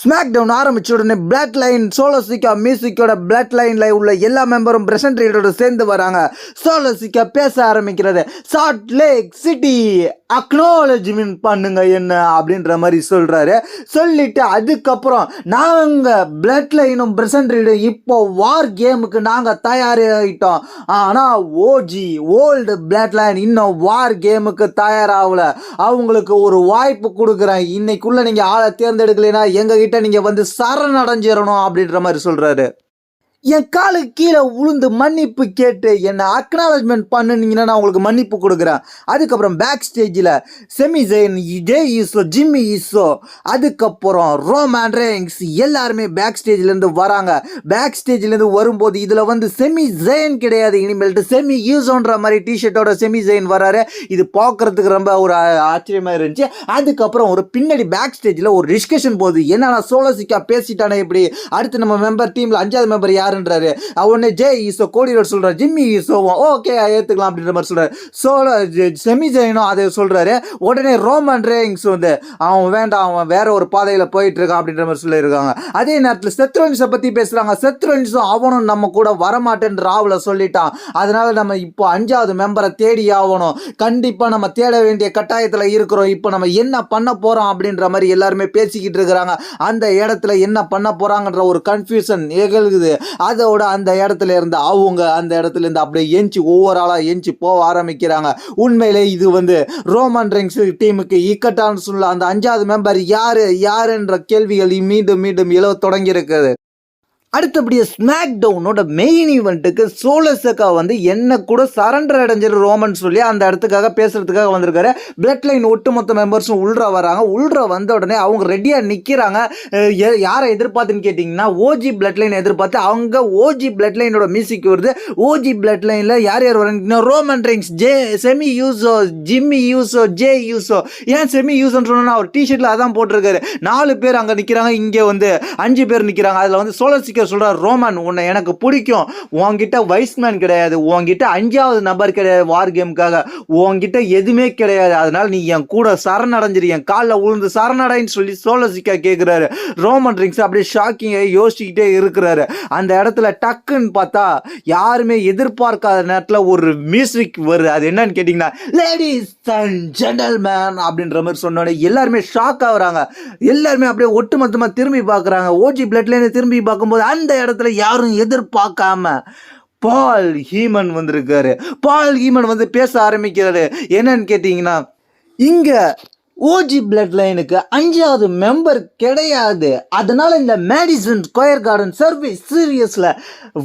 Smack down ஆரம்பிச்ச உடனே blood line சோலோசிக்கா மியூசிக்கோட பிளட் லைன்ல உள்ள எல்லா மெம்பரும் பிரசன்ட் ரீடரோட சேர்ந்து வராங்க. சோலோசிக்கா பேச ஆரம்பிக்கிறது. சால்ட் லேக் சிட்டி அக்னாலஜ்மெண்ட் பண்ணுங்க என்ன அப்படின்ற மாதிரி சொல்கிறாரு சொல்லிட்டு அதுக்கப்புறம் நாங்கள் பிளட் லைனும் பிரசன்ட் ரீடும் இப்போ வார் கேமுக்கு நாங்கள் தயாராகிட்டோம் ஆனால் ஓஜி ஓல்டு பிளட் லைன் இன்னும் வார் கேமுக்கு தயாராகல. அவங்களுக்கு ஒரு வாய்ப்பு கொடுக்குறேன். இன்னைக்குள்ளே நீங்கள் ஆளை தேர்ந்தெடுக்கலைன்னா எங்கள் கிட்ட நீங்க வந்து சரணடைஞ்சிடணும் அப்படின்ற மாதிரி சொல்றாரு. என் காலுக்கு கீழே உளுந்து மன்னிப்பு கேட்டு என்னை அக்னாலஜ்மெண்ட் பண்ணுனீங்கன்னா நான் உங்களுக்கு மன்னிப்பு கொடுக்குறேன். அதுக்கப்புறம் பேக் ஸ்டேஜில் Sami Zayn Jey Uso Jimmy Uso அதுக்கப்புறம் ரோமன் ரேங்ஸ் எல்லாருமே பேக் ஸ்டேஜ்லேருந்து வராங்க. பேக் ஸ்டேஜ்லேருந்து வரும்போது இதில் வந்து செமி ஜெயின் கிடையாது. இனிமேல்ட்டு செமி யூஸோன்ற மாதிரி டிஷர்ட்டோட செமி ஜெயின் வராரு. இது பார்க்கறதுக்கு ரொம்ப ஒரு ஆச்சரியமாக இருந்துச்சு. அதுக்கப்புறம் ஒரு பின்னாடி பேக் ஸ்டேஜில் ஒரு டிஸ்கஷன் போகுது. என்னன்னா சோலோசிக்கா பேசிட்டானே இப்படி? அடுத்து நம்ம மெம்பர் டீமில் அஞ்சாவது மெம்பர் யார்? யாருன்றாரு உடனே ஜே ஈசோ கோடி ரோட் சொல்கிறார் ஜிம்மி ஈசோவும் ஓகே ஏற்றுக்கலாம் அப்படின்ற மாதிரி சொல்கிறார் சோலோ செமி ஜெயினும் அதை சொல்கிறாரு உடனே ரோமன் ரேங்ஸ் வந்து அவன் வேண்டாம் அவன் வேற ஒரு பாதையில் போயிட்டு இருக்கான் அப்படின்ற மாதிரி சொல்லியிருக்காங்க. அதே நேரத்தில் செத்ரோன்ஸை பற்றி பேசுகிறாங்க செத்ரோன்ஸும் அவனும் நம்ம கூட வரமாட்டேன்ற ராவல சொல்லிட்டான். அதனால நம்ம இப்போ அஞ்சாவது மெம்பரை தேடி ஆகணும். கண்டிப்பாக நம்ம தேட வேண்டிய கட்டாயத்தில் இருக்கிறோம். இப்போ நம்ம என்ன பண்ண போகிறோம் அப்படின்ற மாதிரி எல்லாருமே பேசிக்கிட்டு இருக்கிறாங்க. அந்த இடத்துல என்ன பண்ண போகிறாங்கன்ற ஒரு கன்ஃபியூஷன் நிகழ்குது. அதோட அந்த இடத்துல இருந்து அவங்க அந்த இடத்துல இருந்து அப்படியே எஞ்சி ஒவ்வொரு ஆளாக எஞ்சி போக ஆரம்பிக்கிறாங்க. உண்மையிலே இது வந்து ரோமன் ரிங்ஸ் டீமுக்கு இக்கட்டான சூழ்நிலை. அந்த அஞ்சாவது மெம்பர் யாரு? யாருன்ற கேள்விகள் மீண்டும் மீண்டும் எழுவ தொடங்கி அடுத்தபடியே ஸ்மாக் டவுனோட மெயின் ஈவெண்ட்டுக்கு சோலசக்கா வந்து என்ன கூட சரண்டர் அடைஞ்சிரு ரோமன் சொல்லி அந்த இடத்துக்காக பேசுறதுக்காக வந்திருக்காரு. பிளட் லைன் ஒட்டுமொத்த மெம்பர்ஸும் உள்ற வராங்க. உள்ற வந்த உடனே அவங்க ரெடியாக நிற்கிறாங்க யாரை எதிர்பார்த்துன்னு கேட்டிங்கன்னா ஓஜி பிளட் லைன் எதிர்பார்த்து அவங்க ஓஜி பிளட் லைனோட மியூசிக் வருது. ஓஜி பிளட் லைனில் யார் யார் வரீங்கன்னா Roman Reigns Jey Sami Uso Jimmy Uso Jey Uso and Sami யூஸோன்னு சொன்னா அவர் டிஷர்ட்டில் அதான் போட்டிருக்காரு. நாலு பேர் அங்கே நிற்கிறாங்க இங்கே வந்து அஞ்சு பேர் நிற்கிறாங்க அதில் வந்து சோலசிக்கர் சொல்கிறார் ரோமன் உன்னை எனக்கு பிடிக்கும். உன்கிட்ட வைஸ்மேன் கிடையாது. உன்கிட்ட அஞ்சாவது நபர் கிடையாது வார் கேமுக்காக உன்கிட்ட எதுவுமே கிடையாது. அதனால் நீ என் கூட சரணடைஞ்சிரு. என் காலில் உளுந்து சரணடைன்னு சொல்லி சோலசிக்கா கேட்குறாரு ரோமன் ரிங்ஸ் அப்படியே ஷாக்கிங்காக யோசிச்சுக்கிட்டே இருக்கிறாரு. அந்த இடத்துல டக்குன்னு பார்த்தா யாருமே எதிர்பார்க்காத நேரத்தில் ஒரு மியூசிக் வருது. அது என்னன்னு கேட்டிங்கன்னா லேடிஸ் அண்ட் ஜென்டல்மேன் அப்படின்ற மாதிரி சொன்னோடனே எல்லாருமே ஷாக் ஆகுறாங்க. எல்லாருமே அப்படியே ஒட்டுமொத்தமாக திரும்பி பார்க்குறாங்க. ஓஜி பிளட்லேருந்து திரும்பி பார்க்கும்போது அந்த இடத்துல யாரும் எதிர்பார்க்காம பால் ஹீமன் வந்திருக்காரு. பால் ஹீமன் வந்து பேச ஆரம்பிக்கிறாரு. என்னன்னு கேட்டிங்கன்னா இங்கே ஓஜி பிளட் லைனுக்கு அஞ்சாவது மெம்பர் கிடையாது. அதனால இந்த மேடிசன் ஸ்கொயர் கார்டன் சர்வீஸ் சீரியஸில்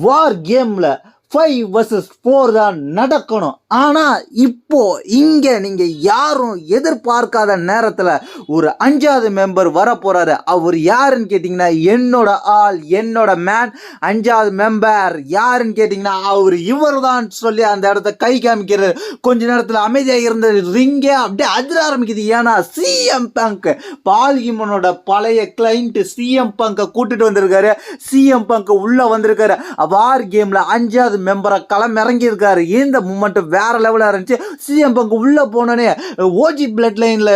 வார் கேமில் ஃபைவ் வர்சஸ் ஃபோர் தான் நடக்கணும். ஆனால் இப்போ இங்கே நீங்கள் யாரும் எதிர்பார்க்காத நேரத்தில் ஒரு அஞ்சாவது மெம்பர் வரப்போகிறாரு அவர் யாருன்னு கேட்டிங்கன்னா என்னோட ஆள் என்னோட மேன் அஞ்சாவது மெம்பர் யாருன்னு கேட்டிங்கன்னா அவர் இவர் தான் சொல்லி அந்த இடத்த கை காமிக்கிறது. கொஞ்ச நேரத்தில் அமைதியாக இருந்த ரிங்கே அப்படியே அதிர ஆரம்பிக்குது. ஏன்னா சிஎம் பங்க் பால்கிமனோட பழைய கிளைண்ட்டு சிஎம் பங்கை கூட்டிட்டு வந்திருக்காரு. சிஎம் பங்க் உள்ளே வந்திருக்காரு. வார் கேமில் அஞ்சாவது மெம்பரை களம் இறங்கியிருக்காரு இந்த மூமெண்ட் வேற லெவலாக இருந்துச்சு? சிஎம் பங்கு உள்ள போனோடனே ஓஜி பிளட் லைன்ல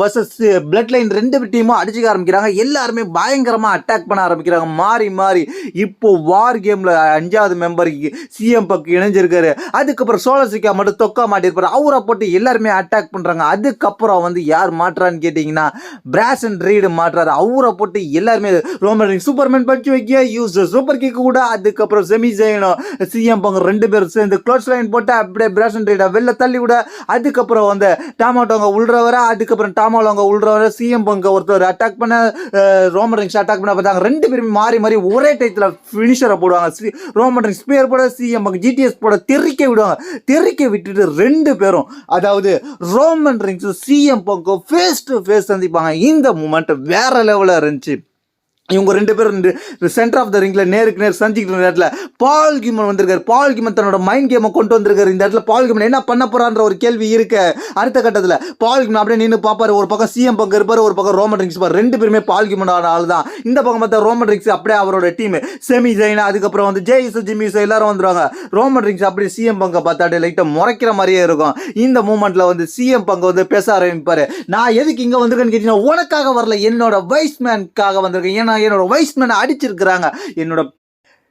வர்சஸ் பிளட் லைன் ரெண்டு டீமும் அடிச்சுக்க ஆரம்பிக்கிறாங்க. எல்லாருமே பயங்கரமா அட்டாக் பண்ண ஆரம்பிக்கிறாங்க. மாறி மாறி. இப்போ வார் கேம்ல அஞ்சாவது மெம்பர் சிஎம் பக்கு இணைஞ்சிருக்காரு. அதுக்கப்புறம் சோழசிக்கா மட்டும் தொக்கா மாட்டிருப்பாரு அவரை போட்டு எல்லாருமே அட்டாக் பண்றாங்க. அதுக்கப்புறம் வந்து யார் மாட்டுறான்னு கேட்டிங்கன்னா பிராசன் ரீடு மாட்டுறாரு அவரை போட்டு எல்லாருமே ரோமன் சூப்பர்மேன் பச்சு வைக்க யூஸ் சூப்பர் கிக் கூட. அதுக்கப்புறம் செமி ஜெயினும் சிஎம் பங்கு ரெண்டு பேரும் சேர்ந்து க்ளோஸ் லைன் போட்டு அப்படியே பிரேஷன் ரீடா வெளில தள்ளி விட அதுக்கப்புறம் வந்து டாமாட்டோங்க உள்றவர அதுக்கப்புறம் டாமாலோங்க உள்றவர சிஎம் பங்க ஒருத்தர் அட்டாக் பண்ண ரோமன் ரிங்ஸ் அட்டாக் பண்ண பார்த்தாங்க. ரெண்டு பேருமே மாறி மாறி ஒரே டைத்தில் ஃபினிஷரை போடுவாங்க. ஸ்ரீ ரோமன் ரிங்ஸ் ஸ்பியர் போட சிஎம் பங்க ஜிடிஎஸ் போட தெறிக்க விடுவாங்க. தெறிக்க விட்டுட்டு ரெண்டு பேரும் அதாவது ரோமன் ரிங்ஸும் சிஎம் பங்கும் ஃபேஸ் டு ஃபேஸ் சந்திப்பாங்க. இந்த மூமெண்ட் வேற லெவலில் இருந்துச்சு. இவங்க ரெண்டு பேரும் சென்டர் ஆஃப் த ரிங்ல நேருக்கு நேர் சந்திக்கிற இடத்துல பால் கிமன் வந்திருக்காரு. பால் கிமன் தன்னோட மைண்ட் கேமை கொண்டு வந்திருக்காரு. இந்த இடத்துல பால் கிமன் என்ன பண்ண போறான்ற ஒரு கேள்வி இருக்கு. அடுத்த கட்டத்தில் பால் கிமன் அப்படியே நின்று பார்ப்பாரு. ஒரு பக்கம் சிஎம் பக்கம் இருப்பார் ஒரு பக்கம் ரோமன் ரிங்ஸ் பார் ரெண்டு பேருமே பால் கிமனோட ஆள் தான். இந்த பக்கம் பார்த்தா ரோமன் ரிங்ஸ் அப்படியே அவரோட டீம் செமி ஜெயினா அதுக்கப்புறம் வந்து ஜெய்ஸ் ஜிமிஸ் எல்லாரும் வந்துருவாங்க. ரோமன் ரிங்ஸ் அப்படியே சிஎம் பங்கை பார்த்தா லைட்டாக முறைக்கிற மாதிரியே இருக்கும். இந்த மூமெண்ட்டில் வந்து சிஎம் பங்கு வந்து பேச ஆரம்பிப்பார். நான் எதுக்கு இங்கே வந்திருக்கேன்னு கேட்டீங்கன்னா உனக்காக வரல. என்னோட வைஸ்மேனுக்காக வந்திருக்கேன். ஏன்னா என்னோட வைஸ்மேனை அடிச்சிருக்கிறாங்க. என்னோட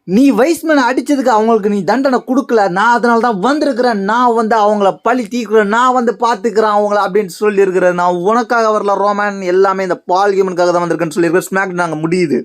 நீ வைஸ்மேனை அடித்ததுக்கு அவங்களுக்கு நீ தண்டனை கொடுக்கல. நான் அதனால தான் வந்திருக்கிறேன். நான் வந்து அவங்கள பழி தீக்குறேன் நான் வந்து பார்த்துக்கிறேன் அவங்கள அப்படின்னு சொல்லியிருக்கிறேன் நான் உனக்காக வரல ரோமன். எல்லாமே இந்த பால் கேமனுக்காக தான் வந்திருக்கேன்னு சொல்லியிருக்கிறேன் ஸ்மாக் நாங்கள் முடியுது.